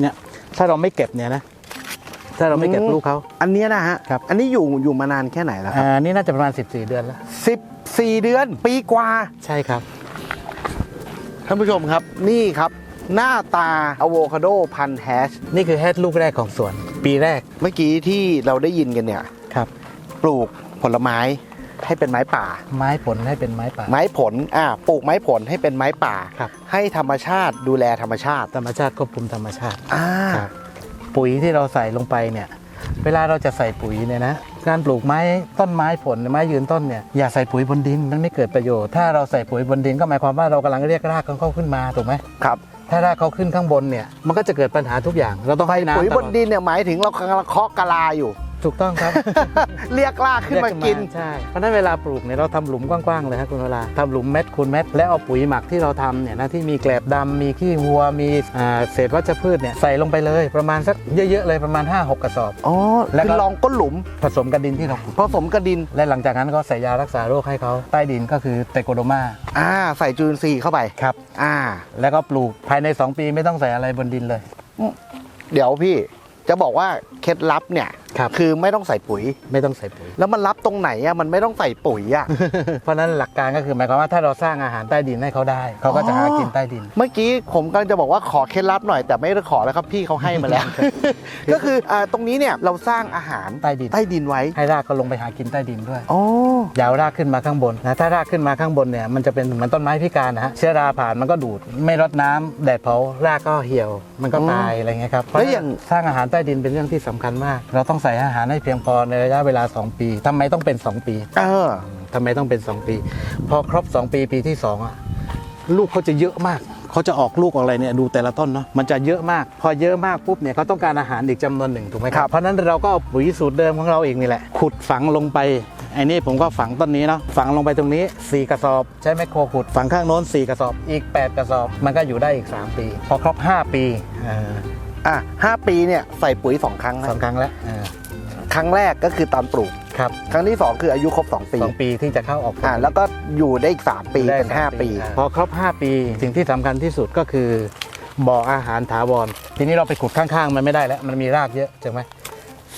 เนี่ยถ้าเราไม่เก็บเนี่ยนะถ้าเราไม่เก็บอืมลูกเขา อันเนี้ยนะฮะ ครับ อันนี้อยู่อยู่มานานแค่ไหนแล้วครับอ่านี่น่าจะประมาณ 14 เดือนแล้ว สิบสี่เดือนปีกว่า ใช่ครับ ท่านผู้ชมครับ นี่ครับ หน้าตาอะโวคาโดพันแฮชนี่คือแฮดลูกแรกของสวน ปีแรกเมื่อกี้ที่เราได้ยินกันเนี่ย ครับ ปลูกผลไม้ ให้เป็นไม้ป่า ไม้ผลให้เป็นไม้ป่า ไม้ผลอ่าปลูกไม้ผลให้เป็นไม้ป่า ครับ ให้ธรรมชาติดูแลธรรมชาติธรรมชาติควบคุมธรรมชาติอ่าครับปุ๋ยที่เราใส่ลงไปเนี่ย เวลาเราจะใส่ปุ๋ยเนี่ยนะการปลูกไม้ต้นไม้ผลหรือไม้ยืนต้นเนี่ยอย่าใส่ปุ๋ยบนดินมันไม่เกิดประโยชน์ถ้าเราใส่ปุ๋ยบนดินก็หมายความว่าเรากำลังเรียกรากของเขาขึ้นมาถูกไหมครับถ้ารากเขาขึ้นข้างบนเนี่ยมันก็จะเกิดปัญหาทุกอย่าง เราต้องให้น้ำปุ๋ยตบลนอดดินเนี่ยหมายถึงเรากำลังเคาะกะลาอยู่ ถูกต้องครับ เรียกรากขึ้นมากิน ใช่ เพราะฉะนั้นเวลาปลูกเนี่ยเราทำหลุมกว้างๆเลยครับคุณเวลาทำหลุมเม็ดคูณเม็ดแล้วเอาปุ๋ยหมักที่เราทำเนี่ยนะที่มีแกลบดำมีขี้วัวมีอ่าเศษวัชพืชเนี่ยใส่ลงไปเลยประมาณสักเยอะๆเลยประมาณ 5-6 กระสอบอ๋อแล้วก็คือลองก้นหลุมผสมกับดินที่เราขุดผสมกับดินและหลังจากนั้นก็ใส่ยารักษาโรคให้เขาใต้ดินก็คือเตโกโดมาอ่าใส่จุลินทรีย์เข้าไปครับอ่าแล้วก็ปลูกภายใน 2 ปีไม่ต้องใส่อะไรบนดินเลย เดี๋ยวพี่ จะบอกว่าเคล็ดลับเนี่ยครับ คือไม่ต้องใส่ปุ๋ย ไม่ต้องใส่ปุ๋ย แล้วมันรับตรงไหนอะมันไม่ต้องใส่ปุ๋ยอะเพราะฉะนั้นหลักการก็คือหมายความว่าถ้าเราสร้างอาหารใต้ดินให้เขาได้ เขาก็จะหากินใต้ดิน เมื่อกี้ผมกำลังจะบอกว่าขอเคล็ดลับหน่อยแต่ไม่ได้ขอแล้วครับพี่เขาให้มาแล้ว ก็คืออ่าตรงนี้เนี่ยเราสร้างอาหารใต้ดิน ใต้ดินไว้ให้รากก็ลงไปหากินใต้ดินด้วย อ๋อ อยาวรากขึ้นมาข้างบนนะถ้ารากขึ้นมาข้างบนเนี่ยมันจะเป็นเหมือนต้นไม้พิการนะฮะเชื้อราผ่านมันก็ดูด ไม่รดน้ำแดดเผารากก็เหี่ยว มันก็ตายอะไรเงี้ยครับเพราะแล้วอย่างสร้างอาหารใต้ดินเป็นเรื่องที่สำคัญมาก เราต้องใส่อาหารให้เพียงพอในระยะเวลา 2 ปีทำไมต้องเป็น 2 ปีเออทำไมต้องเป็น 2 ปี พอครบ 2 ปีปีที่2อะลูกเขาจะเยอะมากเขาจะออกลูกออกอะไรเนี่ยดูแต่ละต้นเนาะมันจะเยอะมาก พอเยอะมากปุ๊บเนี่ยเขาต้องการอาหารอีกจำนวนหนึ่งถูกไหมคครัรับบเพราะฉะนั้นเราก็เอาปุ๋ยสูตรเดิมของเราเองนี่แหละ ขุดฝังลงไปไอ้นี่ผมก็ฝังต้นนี้เนาะฝังลงไปตรงนี้ 4 กระสอบ ใช้แมคโครขุดฝังข้างโน้น 4 กระสอบอีก 8 กระสอบ มันก็อยู่ได้อีก 3 ปี พอครบ 5 ปี อ่าอะห้าปีเนี่ยใส่ปุ๋ยสองครั้งนะสองครั้งแล้วอ่าครั้งแรกก็คือตอนปลูกครับครั้งที่สองคืออายุครบสองปีสองปีที่จะเข้าออกผลอ่าแล้วก็อยู่ได้อีกสามปีได้เป็นห้าสมปีอ่พอครบ 5 ปี สิ่งที่สำคัญที่สุดก็คือบ่ออาหารถาวร ทีนี้เราไปขุดข้างๆ มันไม่ได้แล้ว มันมีรากเยอะใช่ไหม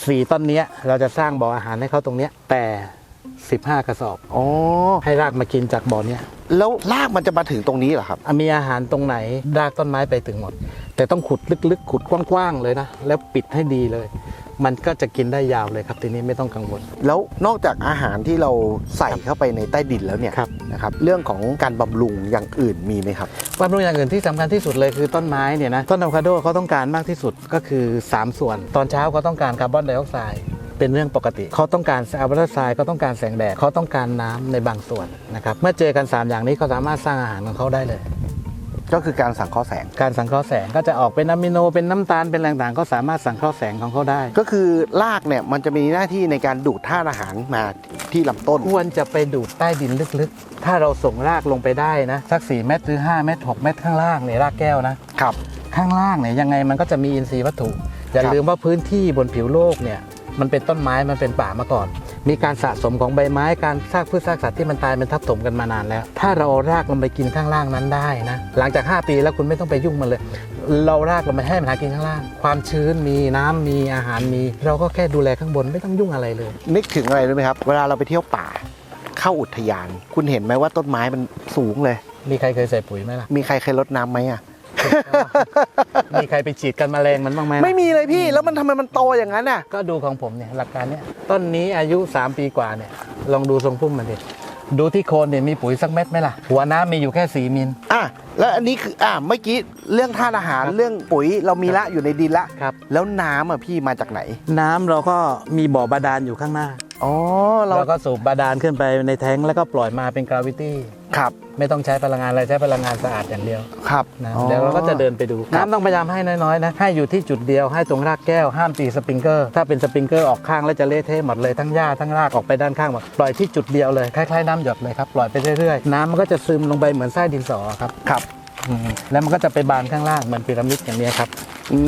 สี่ต้นเนี้ยเราจะสร้างบ่ออาหารให้เขาตรงเนี้ยแต่ 15 กระสอบอ๋อให้รากมากินจากบ่อเนี้ยแล้วรากมันจะมาถึงตรงนี้เหรอครับอะมีอาหารตรงไหนรากต้นไม้ไปถึงหมด แต่ต้องขุดลึกๆ ขุดกว้างๆเลยนะ แล้วปิดให้ดีเลย มันก็จะกินได้ยาวเลยครับ ทีนี้ไม่ต้องกังวล แล้วนอกจากอาหารที่เราใส่เข้าไปในใต้ดินแล้วเนี่ยครับ นะครับเรื่องของการบำรุงอย่างอื่นมีไหมครับบำรุงอย่างอื่นที่สำคัญที่สุดเลยคือต้นไม้เนี่ยนะต้นอะโวคาโดเขาต้องการมากที่สุดก็คือ 3 ส่วน ตอนเช้าเขาต้องการคาร์บอนไดออกไซด์เป็นเรื่องปกติ เขาต้องการคาร์บอนไดออกไซด์เขาต้องการแสงแดดเขาต้องการน้ำในบางส่วนนะครับเมื่อเจอกัน 3 อย่างนี้เขาสามารถสร้างอาหารของเขาได้เลย ก็คือการสังเคราะห์แสง การสังเคราะห์แสงก็จะออกเป็นอะมิโนเป็นน้ำตาลเป็นแรงต่างๆก็สามารถสังเคราะห์แสงของเขาได้ ก็คือรากเนี่ยมันจะมีหน้าที่ในการดูดธาตุอาหารมาที่ลำต้น ควรจะไปดูดใต้ดินลึกๆ ถ้าเราส่งรากลงไปได้นะสัก4เมตรหรือ5เมตร6เมตรข้างล่างเนี่ยรากแก้วนะครับข้างล่างเนี่ยยังไงมันก็จะมีอินทรีย์วัตถุอย่าครับลืมว่าพื้นที่บนผิวโลกเนี่ยมันเป็นต้นไม้มันเป็นป่ามาก่อน มีการสะสมของใบไม้การซากพืชซากสัตว์ที่มันตายมันทับถมกันมานานแล้ว ถ้าเราเอารากลงไปกินข้างล่างนั้นได้นะหลังจาก 5 ปีแล้วคุณไม่ต้องไปยุ่งมันเลย เรารากลงไปให้มันหากินข้างล่าง ความชื้นมีน้ำมีอาหารมี เราก็แค่ดูแลข้างบนไม่ต้องยุ่งอะไรเลย นึกถึงอะไรรู้ไหมครับ เวลาเราไปเที่ยวป่า เข้าอุทยาน คุณเห็นไหมว่าต้นไม้มันสูงเลย มีใครเคยใส่ปุ๋ยไหมล่ะมีใครเคยรดน้ำไหมอะ มีใครไปฉีดกันแมลงมันบ้างไหมล่ะไม่มีเลยพี่ แล้วมันทำไมมันโตอย่างนั้นอะ ก็ดูของผมเนี่ยหลักการเนี่ยต้นนี้อายุ 3 ปีกว่าเนี่ยลองดูทรงพุ่มมันดิดูที่โคนเนี่ยมีปุ๋ยสักเม็ดไหมล่ะ หัวน้ำมีอยู่แค่4มิล อะแล้วอันนี้คืออะเมื่อกี้เรื่องธาตุอาหารครับเรื่องปุ๋ยเรามีละอยู่ในดินละครับ แล้วน้ำอะพี่มาจากไหน น้ำเราก็มีบ่อบาดาลอยู่ข้างหน้า อ๋อเราเราก็สูบบาดาลขึ้นไปในแท้งแล้วก็ปล่อยมาเป็นกราวิตี้ครับ ไม่ต้องใช้พลังงานอะไรใช้พลังงานสะอาดอย่างเดียวครับนะอ๋อเดี๋ยวเราก็จะเดินไปดูครับน้ำต้องพยายามให้น้อยๆนะให้อยู่ที่จุดเดียวให้ตรงรากแก้วห้ามตีสปริงเกอร์ถ้าเป็นสปริงเกอร์ออกข้างแล้วจะเละเทะหมดเลยทั้งหญ้าทั้งรากออกไปด้านข้างหมดปล่อยที่จุดเดียวเลยคล้ายๆน้ำหยดเลยครับปล่อยไปเรื่อยๆน้ำมันก็จะซึมลงไปเหมือนไส้ดินสอครับครับอืมแล้วมันก็จะไปบานข้างล่างเหมือนพีระมิดอย่างนี้ยครับ อื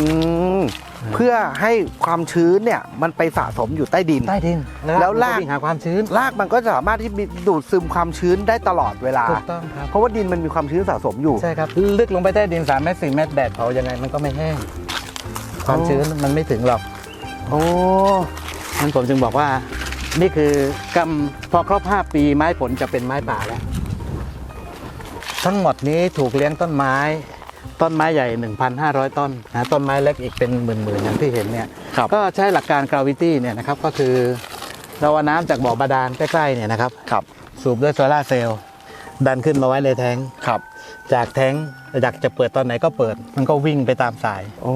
ม เพื่อให้ความชื้นเนี่ยมันไปสะสมอยู่ใต้ดิน ใต้ดินแล้วมันรากวิ่งหาความชื้นรากมันก็สามารถที่มีดูดซึมความชื้นได้ตลอดเวลาถูกต้องครับเพราะว่าดินมันมีความชื้นสะสมอยู่ใช่ครับลึกลงไปใต้ดิน3เมตร4เมตรแดดเผายังไงมันก็ไม่แห้งความชื้นมันไม่ถึงหรอกโอ้นั้นผมจึงบอกว่า นี่คือกำพอครบ5ปีไม้ผลจะเป็นไม้ป่าแล้ว ทั้งหมดนี้ถูกเลี้ยงต้นไม้ ต้นไม้ใหญ่ 1,500 ต้นนะต้นไม้เล็กอีกเป็นหมื่นๆอย่างที่เห็นเนี่ยครับก็ใช้หลักการ gravity เนี่ยนะครับก็คือเราเอาน้ำจากบ่อบาดาลใกล้ๆเนี่ยนะครับครับสูบด้วยโซลาร์เซลล์ดันขึ้นมาไว้ในแทงค์ครับ จากแทงค์อยากจะเปิดตอนไหนก็เปิด มันก็วิ่งไปตามสายโอ้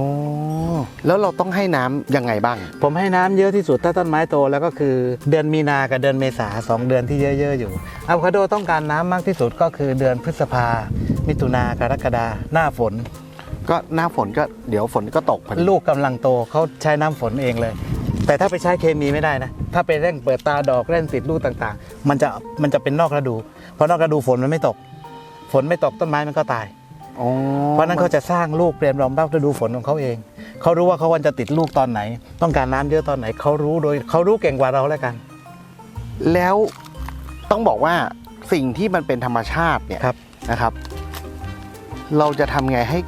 แล้วเราต้องให้น้ำยังไงบ้าง ผมให้น้ำเยอะที่สุดถ้าต้นไม้โตแล้วก็คือเดือนมีนากับเดือนเมษาสองเดือนที่เยอะๆอยู่อะโวคาโดต้องการน้ำมากที่สุดก็คือเดือนพฤษภา มิถุนากรกฎาหน้าฝน ก็หน้าฝนก็เดี๋ยวฝนก็ตกพอดีลูกกำลังโตเขาใช้น้ำฝนเองเลย แต่ถ้าไปใช้เคมีไม่ได้นะ ถ้าไปเร่งเปิดตาดอกเร่งติดลูกต่างๆ มันจะมันจะเป็นนอกฤดูเพราะนอกฤดูฝนมันไม่ตก ฝนไม่ตกต้นไม้มันก็ตาย อ๋อเพราะฉะนั้นเขาจะสร้างลูกเตรียมรองรับฤดูฝนของเขาเอง เขารู้ว่าเขาควรจะติดลูกตอนไหน ต้องการน้ำเยอะตอนไหน เขารู้โดยเขารู้เก่งกว่าเราแล้วกัน แล้วต้องบอกว่าสิ่งที่มันเป็นธรรมชาติเนี่ยครับ นะครับ เราจะทำไงให้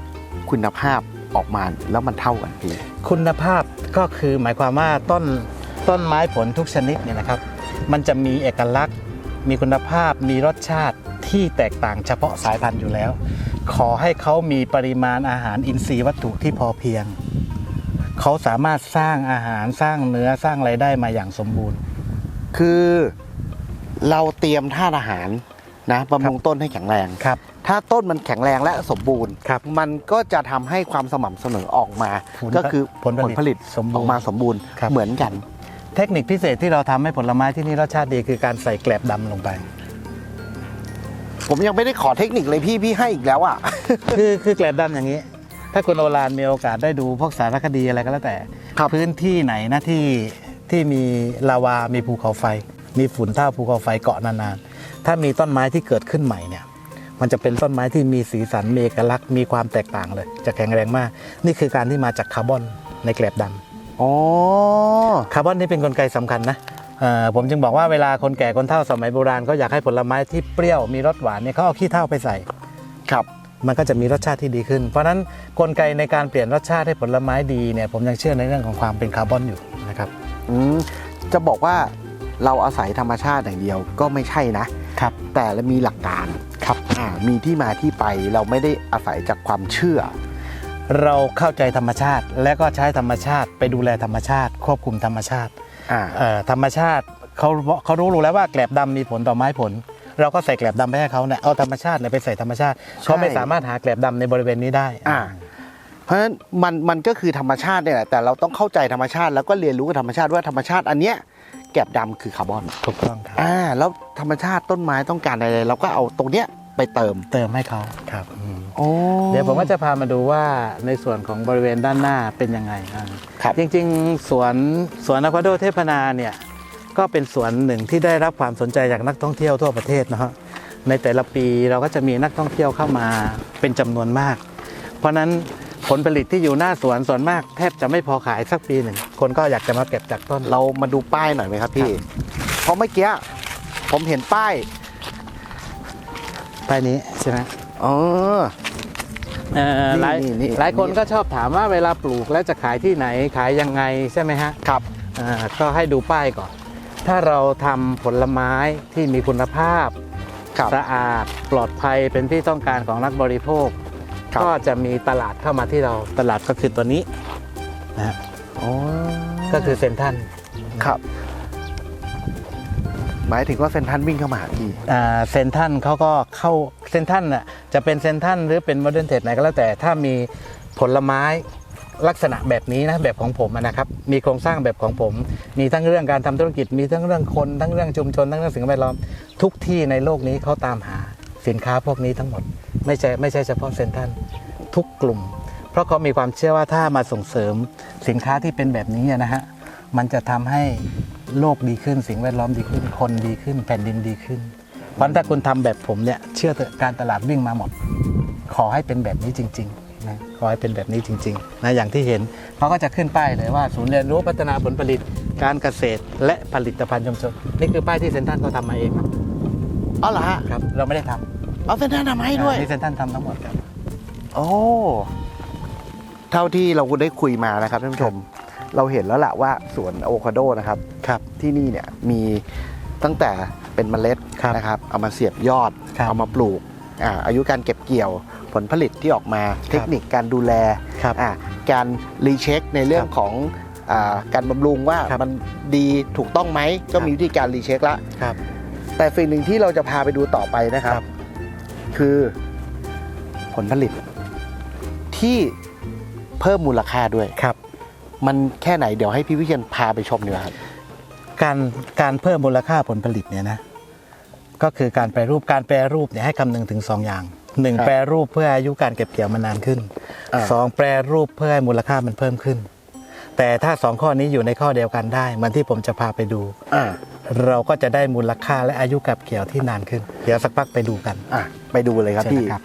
คุณภาพออกมาแล้วมันเท่ากันพี่คุณภาพก็คือหมายความว่าต้นต้นไม้ผลทุกชนิดเนี่ยนะครับ มันจะมีเอกลักษณ์ มีคุณภาพมีรสชาติที่แตกต่างเฉพาะสายพันธุ์อยู่แล้ว ขอให้เขามีปริมาณอาหารอินทรีย์วัตถุที่พอเพียง เขาสามารถสร้างอาหารสร้างเนื้อสร้างไรายได้มาอย่างสมบูรณ์ คือเราเตรียมธาตุอาหารนะบำรุงต้นให้แข็งแรงครับ ถ้าต้นมันแข็งแรงและสมบูรณ์ ครับมันก็จะทำให้ความสม่ำเสมอออกมา ผลก็คือผลผลิตผลิตสมบูรณ์ออกมาสมบูรณ์ครับ เหมือนกัน เทคนิคพิเศษที่เราทำให้ผลไม้ที่นี่รสชาติดีคือการใส่แกลบดำลงไป ผมยังไม่ได้ขอเทคนิคเลยพี่พี่ให้อีกแล้วอะ คือคือแกลบดำอย่างนี้ ถ้าคุณโอรานมีโอกาสได้ดูพวกสารคดีอะไรก็แล้วแต่ ครับ พื้นที่ไหนนะที่ที่มีลาวา มีภูเขาไฟ มีฝุ่นเท่าภูเขาไฟเกาะนานๆ ถ้ามีต้นไม้ที่เกิดขึ้นใหม่เนี่ย มันจะเป็นต้นไม้ที่มีสีสันมีเอกลักษณ์มีความแตกต่างเลย จะแข็งแรงมาก นี่คือการที่มาจากคาร์บอนในแกลบดำอ๋อคาร์บอนนี่เป็นนกลไกสำคัญนะเอ่อผมจึงบอกว่าเวลาคนแก่คนเฒ่าสมัยโบราณเขาอยากให้ผลไม้ที่เปรี้ยวมีรสหวานเนี่ยเขาเอาขี้เถ้าไปใส่ครับมันก็จะมีรสชาติที่ดีขึ้น เพราะฉะนั้นกลไกในการเปลี่ยนรสชาติให้ผลไม้ดีเนี่ยผมยังเชื่อในเรื่องของความเป็นคาร์บอนอยู่นะครับอืมจะบอกว่าเราอาศัยธรรมชาติอย่างเดียวก็ไม่ใช่นะ ครับแต่เรามีหลักการครับอ่ามีที่มาที่ไปเราไม่ได้อาศัยจากความเชื่อ เราเข้าใจธรรมชาติ และก็ใช้ธรรมชาติไปดูแลธรรมชาติ ควบคุมธรรมชาติอ่าเอ่อธรรมชาติเขาเขารู้รู้แล้วว่าแกลบดำมีผลต่อไม้ผล เราก็ใส่แกลบดำไปให้เขาเนี่ยเอาธรรมชาติเนี่ยไปใส่ธรรมชาติเขาไม่สามารถหาแกลบดำในบริเวณนี้ได้อ่าเพราะฉะนั้นมันมันก็คือธรรมชาติเนี่ยแหละแต่เราต้องเข้าใจธรรมชาติแล้วก็เรียนรู้กับธรรมชาติว่าธรรมชาติอันเนี้ย แกบดำคือคาร์บอนถูกต้องครับอ่าแล้วธรรมชาติต้นไม้ต้องการอะไรเราก็เอาตรงเนี้ยไปเติมเติมให้เขาครับอืมโอ้เดี๋ยวผมก็จะพามาดูว่าในส่วนของบริเวณด้านหน้าเป็นยังไงอ่าครับจริงๆสวนสวนอะควาโดเทพนาเนี่ยก็เป็นสวนหนึ่งที่ได้รับความสนใจจากนักท่องเที่ยวทั่วประเทศนะฮะในแต่ละปีเราก็จะมีนักท่องเที่ยวเข้ามาเป็นจำนวนมาก เพราะฉะนั้น ผลผลิตที่อยู่หน้าสวนส่วนมากแทบจะไม่พอขายสักปีหนึ่งคนก็อยากจะมาเก็บจากต้น เรามาดูป้ายหน่อยไหมครับพี่ครับเพราะเมื่อกี้ผมเห็นป้าย ป้ายนี้ใช่ไหมอ๋อเอ่อหลายนี่นี่ หลายคนก็ชอบถามว่าเวลาปลูกแล้วจะขายที่ไหนขายยังไงใช่ไหมฮะ ครับ อ่าก็ให้ดูป้ายก่อน ถ้าเราทำผลไม้ที่มีคุณภาพ ครับ สะอาดปลอดภัยเป็นที่ต้องการของนักบริโภค ครับ ก็จะมีตลาดเข้ามาที่เราตลาดก็คือตัวนี้นะฮะอ๋อก็คือเซนทรันครับ หมายถึงว่าเซนทรันวิ่งเข้ามาหาพี่ อ่าเซนทรันเขาก็เข้าเซนทรันน่ะจะเป็นเซนทรันหรือเป็นโมเดิร์นเทรดไหนก็แล้วแต่ถ้ามีผลไม้ลักษณะแบบนี้นะแบบของผมอะนะครับ มีโครงสร้างแบบของผม มีทั้งเรื่องการทำธุรกิจ มีทั้งเรื่องคนทั้งเรื่องชุมชนทั้งเรื่องสิ่งแวดล้อม ทุกที่ในโลกนี้เขาตามหาสินค้าพวกนี้ทั้งหมด ไม่ใช่ไม่ใช่เฉพาะเซนทรันทุกกลุ่ม เพราะเขามีความเชื่อว่าถ้ามาส่งเสริมสินค้าที่เป็นแบบนี้อะนะฮะมันจะทำให้โลกดีขึ้นสิ่งแวดล้อมดีขึ้น คนดีขึ้น แผ่นดินดีขึ้น เพราะฉะนั้นถ้าคุณทำแบบผมเนี่ยเชื่อเถอะการตลาดวิ่งมาหมด ขอให้เป็นแบบนี้จริงๆนะขอให้เป็นแบบนี้จริงๆนะอย่างที่เห็นเขาก็จะขึ้นป้ายเลยว่า ศูนย์เรียนรู้พัฒนาผลผลิตการเกษตร และผลิตภัณฑ์ชุมชนนี่คือป้ายที่เซ็นทรัลเขาทำมาเองครับอ๋อเหรอฮะครับเราไม่ได้ทำ เอาเซนทรันทำให้ด้วย นี่เซ็นทรัลทำทั้งหมดครับ โอ้ เท่าที่เราได้คุยมานะครับท่านผู้ชม เราเห็นแล้วล่ะว่าสวนอะโวคาโดนะครับ ครับ ที่นี่เนี่ยมีตั้งแต่เป็นเมล็ดครับนะครับ เอามาเสียบยอด ครับเอามาปลูกอ่าอายุการเก็บเกี่ยวผลผลิตที่ออกมา เทคนิคการดูแลครับอ่าการรีเช็คในเรื่องครับของอาการบำรุงว่าครับมันดีถูกต้องไหมก็ครับ มีวิธีการรีเช็คละ ครับ แต่สิ่งหนึ่งที่เราจะพาไปดูต่อไปนะครับ ครับ คือผลผลิต ที่เพิ่มมูลค่าด้วย ครับ มันแค่ไหนเดี๋ยวให้พี่วิเชียนพาไปชมดีกว่าครับ การการเพิ่มมูลค่าผลผลิตเนี่ยนะก็คือการแปรรูปการแปรรูปเนี่ยให้คำนึงถึงสองอย่างหนึ่งครับแปรรูปเพื่ออายุการเก็บเกี่ยวมันนานขึ้น อ่าสองแปรรูปเพื่อให้มูลค่ามันเพิ่มขึ้น แต่ถ้าสองข้อนี้อยู่ในข้อเดียวกันได้เหมือนที่ผมจะพาไปดู อ่า เราก็จะได้มูลค่าและอายุกับเกี่ยวที่นานขึ้น เดี๋ยวสักพักไปดูกัน อะไปดูเลยครับเชิญพี่ นะครับ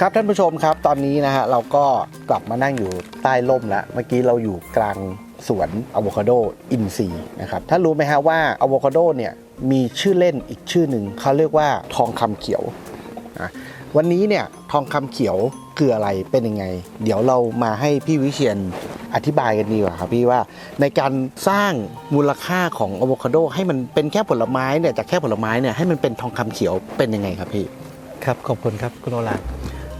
ครับท่านผู้ชมครับตอนนี้นะฮะเราก็กลับมานั่งอยู่ใต้ร่มแล้ว เมื่อกี้เราอยู่กลางสวนอะโวคาโดอินซีย์นะครับท่านรู้ไหมฮะว่าอะโวคาโดเนี่ยมีชื่อเล่นอีกชื่อหนึ่งเขาเรียกว่าทองคำเขียวอะวันนี้เนี่ยทองคำเขียวคืออะไรเป็นยังไง เดี๋ยวเรามาให้พี่วิเชียน อธิบายกันดีกว่าครับพี่ว่าในการสร้างมูลค่าของอะโวคาโดให้มันเป็นแค่ผลไม้เนี่ยจากแค่ผลไม้เนี่ยให้มันเป็นทองคำเขียวเป็นยังไงครับพี่ครับขอบคุณครับคุณโอลาน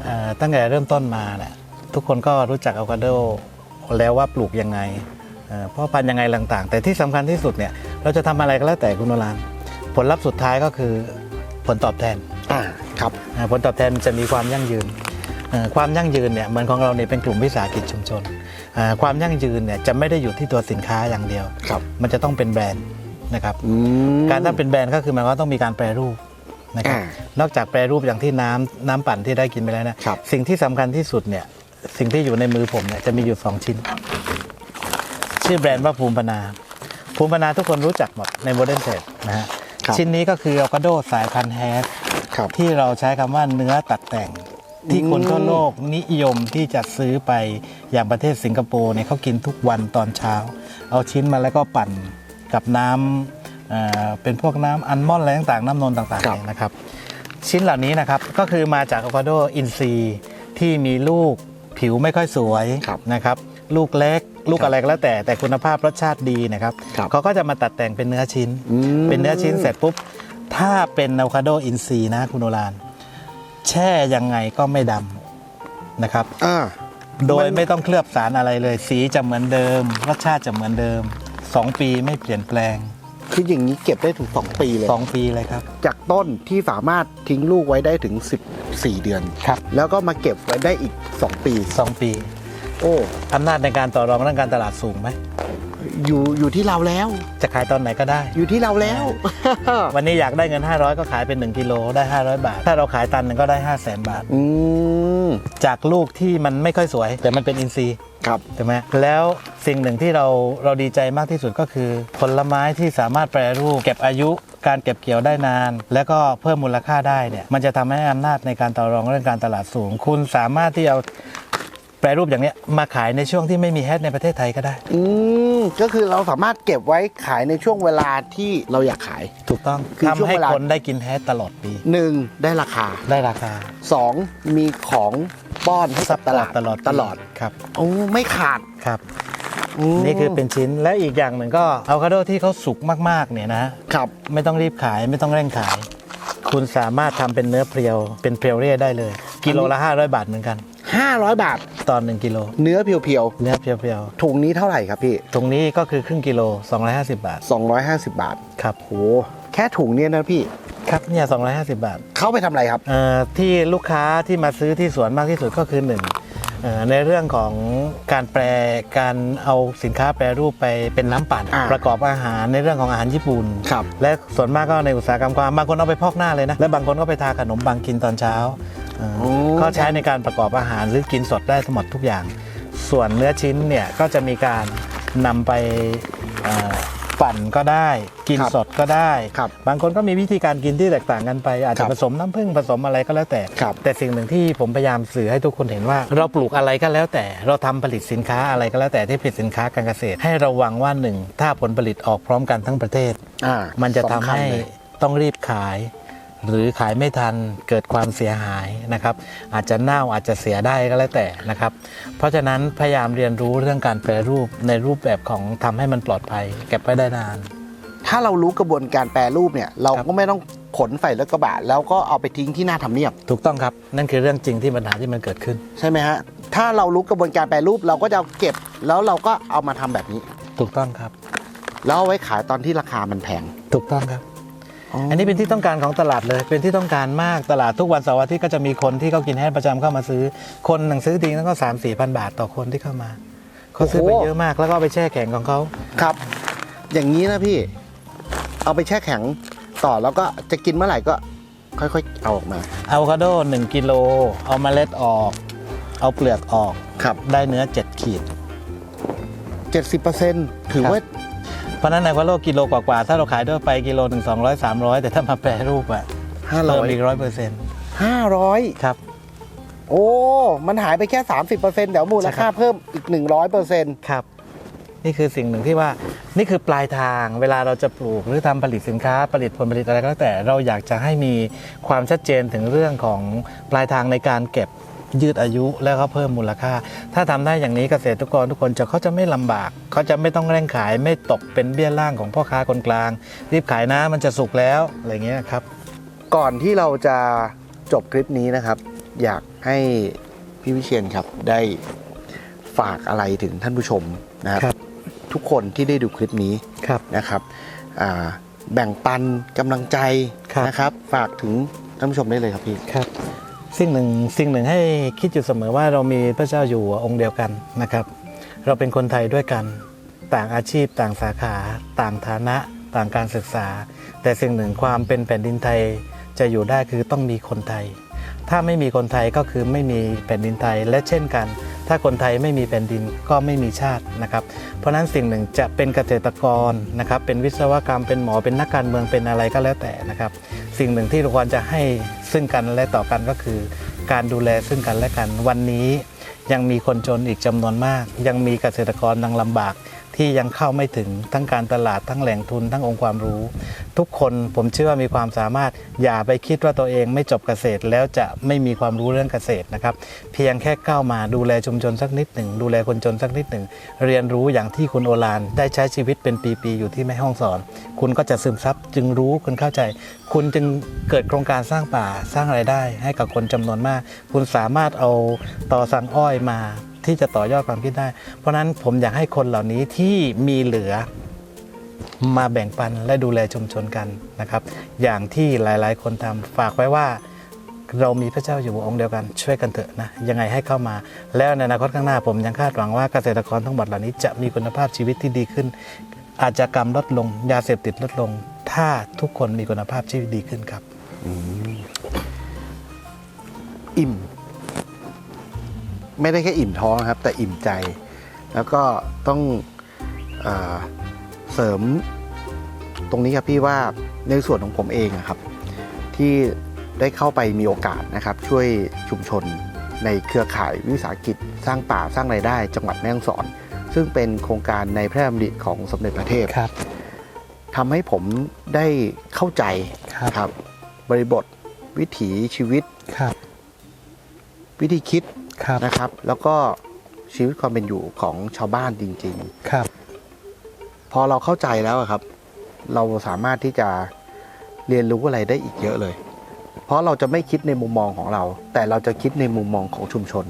เอ่อตั้งแต่เริ่มต้นมาเนี่ยทุกคนก็รู้จักอะโวคาโดแล้วว่าปลูกยังไงเอ่อเพ่อพันธุ์ยังไงต่างๆ แต่ที่สำคัญที่สุดเนี่ยเราจะทำอะไรก็แล้วแต่คุณโอลานผลลัพธ์สุดท้ายก็คือผลตอบแทนอ่าครับเอ่อผลตอบแทนจะมีความยั่งยืนเอ่อความยั่งยืนเนี่ยเหมือนของเราเนี่ยเป็นกลุ่มวิสาหกิจชุมชนเอ่อ ความยั่งยืนเนี่ยจะไม่ได้อยู่ที่ตัวสินค้าอย่างเดียวครับมันจะต้องเป็นแบรนด์นะครับอืมการถ้าเป็นแบรนด์ก็คือหมันก็ต้องมีการแปรรูปนะครับอ่านอกจากแปรรูปอย่างที่น้ำน้ำปั่นที่ได้กินไปแล้วนะครับสิ่งที่สำคัญที่สุดเนี่ยสิ่งที่อยู่ในมือผมเนี่ยจะมีอยู่ 2 ชิ้น ชื่อแบรนด์ว่าภูมิปนา ภูมิปนาทุกคนรู้จักหมดในโมเดิร์นเทรดนะฮะครับชิ้นนี้ก็คืออะโวคาโดสายพันธุ์แฮสครับที่เราใช้คำว่าเนื้อตัดแต่ง ที่คนอืมทั่วโลกนิยมที่จะซื้อไปอย่างประเทศสิงคโปร์เนี่ยเขากินทุกวันตอนเช้า เอาชิ้นมาแล้วก็ปั่นกับน้ำเอ่อเป็นพวกน้ำอัลมอนด์อะไรต่างๆ น้ำนมต่างๆครับเนี่ยนะครับ ชิ้นเหล่านี้นะครับก็คือมาจากอะโวคาโดอินทรีย์ที่มีลูกผิวไม่ค่อยสวยครับนะครับ ลูกเล็กลูกครับอะไรก็แล้วแต่แต่คุณภาพรสชาติดีนะครับครับเขาก็จะมาตัดแต่งเป็นเนื้อชิ้นอืมเป็นเนื้อชิ้นเสร็จปุ๊บถ้าเป็นอะโวคาโดอินทรีย์นะคุณโอราน แช่ยังไงก็ไม่ดำนะครับ อ่า โดยมันไม่ต้องเคลือบสารอะไรเลย สีจะเหมือนเดิม รสชาติจะเหมือนเดิม 2 ปีไม่เปลี่ยนแปลง คืออย่างนี้เก็บได้ถึง 2 ปีเลย 2 ปีเลยครับ จากต้นที่สามารถทิ้งลูกไว้ได้ถึง 14 เดือน ครับ แล้วก็มาเก็บไว้ได้อีก 2 ปี 2 ปี โอ้อำนาจในการต่อรองเรื่องการตลาดสูงไหมอยู่อยู่ที่เราแล้ว จะขายตอนไหนก็ได้ อยู่ที่เราแล้ว วันนี้อยากได้เงิน 500 ก็ขายเป็น 1กิโลได้ 500 บาท ถ้าเราขายตันหนึ่งก็ได้ 5 0 0 0 0 0บาท อืมจากลูกที่มันไม่ค่อยสวย แต่มันเป็นอินทรีย์ครับ ใช่ไหมแล้วสิ่งหนึ่งที่เราเราดีใจมากที่สุดก็คือ ผลไม้ที่สามารถแปรรูป เก็บอายุการเก็บเกี่ยวได้นาน แล้วก็เพิ่มมูลค่าได้เนี่ยมันจะทำให้อำนาจในการต่อรองเรื่องการตลาดสูง คุณสามารถที่เอา แปรรูปอย่างเนี้ยมาขายในช่วงที่ไม่มีแฮชในประเทศไทยก็ได้ อืมก็คือเราสามารถเก็บไว้ขายในช่วงเวลาที่เราอยากขาย ถูกต้องคือช่วทำงให้เวลา คนได้กินแฮชตลอดปี 1. ได้ราคาได้ราคา 2. มีของป้อนให้กับตลาดตลอดตลอดครับโอ้ไม่ขาดครับมนี่คือเป็นชิ้นและอีกอย่างหนึ่งก็อะโวคาโดที่เขาสุกมากๆเนี่ยนะ ครับ ไม่ต้องรีบขายไม่ต้องเร่งขาย คุณสามารถทำเป็นเนื้อเพรียวเป็นเพรียวเรียได้เลย กิโลละ500 บาทเหมือนกัน 500 บาท ตอน1กิโลเนื้อเพียวเนื้อเพรียวๆถุงนี้เท่าไหร่ครับพี่ ๆตรงนี้ก็คือครึ่งกิโล 250 บาท250 บาทครับโหแค่ถุงเนี่ยนะพี่ครับเนี่ย250 บาทเข้าไปทำอะไรครับ เอ่อที่ลูกค้าที่มาซื้อที่สวนมากที่สุดก็คือหนึ่งเอ่อในเรื่องของการแปรการเอาสินค้าแปรรูปไปเป็นน้ำปั่นอ่าประกอบอาหารในเรื่องของอาหารญี่ปุ่นครับ และส่วนมากก็ในอุตสาหกรรมความบางคนเอาไปพอกหน้าเลยนะและบางคนก็ไปทาขนมบางกินตอนเช้าเอ่ออม ก็ใช้ในการประกอบอาหารหรือกินสดได้ทั้งหมดทุกอย่าง ส่วนเนื้อชิ้นเนี่ยก็จะมีการนำไปเอ่อปั่นก็ได้กินครับสดก็ได้ครับบางคนก็มีวิธีการกินที่แตกต่างกันไป อาจคจะรับผสมน้ำผึ้งผสมอะไรก็แล้วแต่ครับแต่สิ่งหนึ่งที่ผมพยายามสื่อให้ทุกคนเห็นว่า เราปลูกอะไรก็แล้วแต่ เราทำผลิตสินค้าอะไรก็แล้วแต่ที่ผลิตสินค้าการเกษตร ให้ระวังว่าหนึ่งถ้าผลผลิตออกพร้อมกันทั้งประเทศอ่ามันจะทำสำคัญให้เลยต้องรีบขาย หรือขายไม่ทันเกิดความเสียหายนะครับ อาจจะเน่าอาจจะเสียได้ก็แล้วแต่นะครับ เพราะฉะนั้นพยายามเรียนรู้เรื่องการแปรรูปในรูปแบบของทำให้มันปลอดภัย เก็บไว้ได้นาน ถ้าเรารู้กระบวนการแปรรูปเนี่ยเราครับก็ไม่ต้องขนใส่รถกระบะแล้วก็เอาไปทิ้งที่หน้าทำเนียบ ถูกต้องครับ นั่นคือเรื่องจริงที่ปัญหาที่มันเกิดขึ้น ใช่ไหมฮะถ้าเรารู้กระบวนการแปรรูปเราก็จะเอาเก็บแล้วเราก็เอามาทำแบบนี้ ถูกต้องครับ แล้วเอาไว้ขายตอนที่ราคามันแพงถูกต้องครับ อันนี้เป็นที่ต้องการของตลาดเลย เป็นที่ต้องการมากตลาดทุกวันเสาร์อาทิตย์ก็จะมีคนที่เขากินแห้งประจำเข้ามาซื้อ คนหนังซื้อทีนึงก็สามสี่พันบาทต่อคนที่เข้ามาเขาซื้อไปโอ้โหเยอะมากแล้วก็เอาไปแช่แข็งของเขาครับ อย่างนี้นะพี่ เอาไปแช่แข็งต่อแล้วก็จะกินเมื่อไหร่ก็ค่อยๆ เอาออกมาอะโวคาโด1กิโลเอาเมล็ดออก เอาเปลือกออกครับได้เนื้อ 7 ขีด 70%ถือว่า เพราะฉะนั้นอะโวคาโดกิโลกว่าๆถ้าเราขายด้วยไปกิโลหนึ่งสองร้อยสามร้อยแต่ถ้ามาแปรรูปอะเพิ่มอีกร้อยเปอร์เซ็นต์500 500ครับ โอ้ มันหายไปแค่ 30%เดี๋ยวมูลค่าเพิ่มอีก 100%ครับ นี่คือสิ่งหนึ่งที่ว่านี่คือปลายทางเวลาเราจะปลูกหรือทำผลิตสินค้าผลิตผลผลิตอะไรก็แล้วแต่เราอยากจะให้มีความชัดเจนถึงเรื่องของปลายทางในการเก็บ ยืดอายุแล้วก็เพิ่มมูลค่า ถ้าทำได้อย่างนี้เกษตรกรทุกคนจะเขาจะไม่ลำบาก เขาจะไม่ต้องเร่งขายไม่ตกเป็นเบี้ยล่างของพ่อค้าคนกลาง รีบขายนะมันจะสุกแล้วอะไรเงี้ยครับ ก่อนที่เราจะจบคลิปนี้นะครับ อยากให้พี่วิเชียนครับได้ฝากอะไรถึงท่านผู้ชมนะครับครับทุกคนที่ได้ดูคลิปนี้ครับนะครับอ่าแบ่งปันกำลังใจครับนะครับ ฝากถึงท่านผู้ชมได้เลยครับพี่ครับ สิ่งหนึ่งสิ่งหนึ่งให้คิดอยู่เสมอว่าเรามีพระเจ้าอยู่หัวองค์เดียวกันนะครับ เราเป็นคนไทยด้วยกัน ต่างอาชีพต่างสาขา ต่างฐานะ ต่างการศึกษา แต่สิ่งหนึ่งความเป็นแผ่นดินไทยจะอยู่ได้คือต้องมีคนไทย ถ้าไม่มีคนไทยก็คือไม่มีแผ่นดินไทยและเช่นกัน ถ้าคนไทยไม่มีแผ่นดินก็ไม่มีชาตินะครับ เพราะฉะนั้นสิ่งหนึ่งจะเป็นเกษตรกรนะครับ เป็นวิศวกรรมเป็นหมอเป็นนักการเมืองเป็นอะไรก็แล้วแต่นะครับ สิ่งหนึ่งที่เราควรจะให้ซึ่งกันและต่อกันก็คือ การดูแลซึ่งกันและกันวันนี้ ยังมีคนจนอีกจำนวนมาก ยังมีเกษตรกรยังลำบาก ที่ยังเข้าไม่ถึงทั้งการตลาดทั้งแหล่งทุนทั้งองค์ความรู้ ทุกคนผมเชื่อว่ามีความสามารถอย่าไปคิดว่าตัวเองไม่จบเกษตร แล้วจะไม่มีความรู้เรื่องเกษตรนะครับ เพียงแค่ก้าวมาดูแลชุมชนสักนิดหนึ่งดูแลคนจนสักนิดหนึ่งเรียนรู้อย่างที่คุณโอฬารได้ใช้ชีวิตเป็นปีๆอยู่ที่แม่ห้องสอน คุณก็จะซึมซับจึงรู้คุณเข้าใจ คุณจึงเกิดโครงการสร้างป่าสร้างไรายได้ ให้กับคนจำนวนมาก คุณสามารถเอาต่อสั่งอ้อยมา ที่จะต่อยอดความคิดได้ เพราะฉะนั้นผมอยากให้คนเหล่านี้ที่มีเหลือมาแบ่งปันและดูแลชุมชนกันนะครับ อย่างที่หลายๆ คนทำฝากไว้ว่าเรามีพระเจ้าอยู่องค์เดียวกันช่วยกันเถอะนะยังไงให้เข้ามา แล้วในอนาคตข้างหน้าผมยังคาดหวังว่าเกษตรกรทั้งหมดเหล่านี้จะมีคุณภาพชีวิตที่ดีขึ้น อาชญากรรมลดลง ยาเสพติดลดลง ถ้าทุกคนมีคุณภาพชีวิตดีขึ้นครับอิ่ม ไม่ได้แค่อิ่มท้องนะครับ แต่อิ่มใจ แล้วก็ต้องอาเสริมตรงนี้ครับพี่ว่าในส่วนของผมเองอะครับ ที่ได้เข้าไปมีโอกาสนะครับ ช่วยชุมชนในเครือข่ายวิสาหกิจ สร้างป่าสร้างรายได้ จังหวัดแม่ฮ่องสอน ซึ่งเป็นโครงการในพระราชดำริของสมเด็จพระเทพครับทำให้ผมได้เข้าใจครับครับบริบทวิถีชีวิต ครับ วิธีคิด ครับ นะครับ แล้วก็ชีวิตความเป็นอยู่ของชาวบ้านจริง ครับ ๆ พอเราเข้าใจแล้วอะครับ เราสามารถที่จะเรียนรู้อะไรได้อีกเยอะเลย เพราะเราจะไม่คิดในมุมมองของเรา แต่เราจะคิดในมุมมองของชุมชน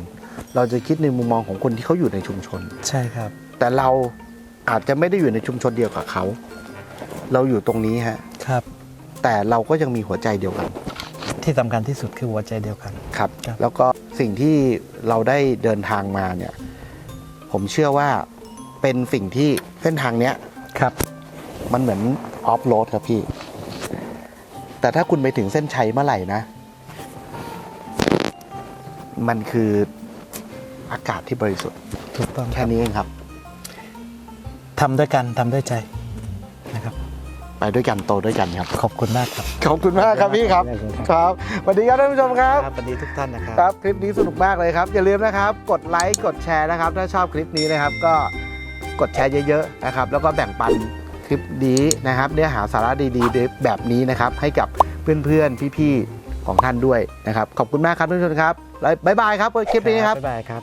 เราจะคิดในมุมมองของคนที่เขาอยู่ในชุมชน ใช่ครับ แต่เราอาจจะไม่ได้อยู่ในชุมชนเดียวกับเขา เราอยู่ตรงนี้ฮะ ครับ แต่เราก็ยังมีหัวใจเดียวกัน ที่สำคัญที่สุดคือหัวใจเดียวกัน ครับ ครับ แล้วก็สิ่งที่เราได้เดินทางมาเนี่ยผมเชื่อว่าเป็นสิ่งที่เส้นทางเนี้ย ครับมันเหมือนออฟโรดครับพี่ แต่ถ้าคุณไปถึงเส้นชัยเมื่อไหร่นะ มันคืออากาศที่บริสุทธิ์ถูกต้องแค่นี้เองครับ ทำด้วยกันทำด้วยใจนะครับ ไปด้วยกันโตด้วยกันครับ ขอบคุณมากครับ ขอบคุณมากครับพี่ครับ ครับสวัสดีครับท่านผู้ชมครับครับสวัสดีทุกท่านนะครับครับ คลิปนี้สนุกมากเลยครับ อย่าลืมนะครับ กดไลค์กดแชร์นะครับ ถ้าชอบคลิปนี้นะครับก็กดแชร์เยอะๆนะครับ แล้วก็แบ่งปันคลิปนี้นะครับเนื้อหาสาระดีๆ แบบนี้นะครับ ให้กับเพื่อนๆพี่ๆของท่านด้วยนะครับ ขอบคุณมากครับทุกท่านครับแล้วบ๊ายบายครับคลิปนี้ครับบ๊ายบายครับ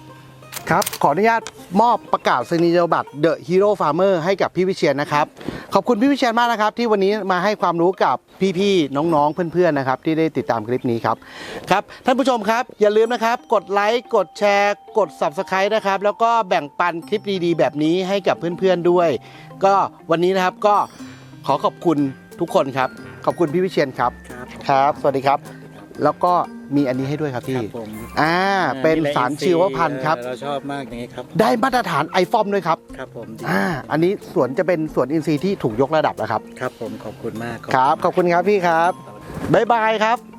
ครับ ขออนุญาต มอบประกาศนียบัตร The Hero Farmer ให้กับพี่วิเชียนนะครับ ขอบคุณพี่วิเชียนมากนะครับ ที่วันนี้มาให้ความรู้กับพี่ๆน้องๆเพื่อนๆนะครับ ที่ได้ติดตามคลิปนี้ครับครับ ท่านผู้ชมครับ อย่าลืมนะครับ กดไลค์กดแชร์ กด Subscribe นะครับ แล้วก็แบ่งปันคลิปดีๆ แบบนี้ให้กับเพื่อนๆด้วย ก็วันนี้นะครับก็ขอขอบคุณทุกคนครับ ขอบคุณพี่วิเชียนครับครับครับสวัสดีครับ แล้วก็มีอันนี้ให้ด้วยครับคพี่รับผมอ่าเป็นนี่แหละสารอิชีวพันธุ์ครับเออเราชอบมากอย่างนี้ครับ ได้มาตรฐานไอฟอมด้วยครับครับผมดีอ่าอันนี้สวนจะเป็นสวนอินทรีย์ที่ถูกยกระดับแล้วครับ ครับผมขอบคุณมากครับ ขอบคุณครับพี่ครับบ๊ายบายครับ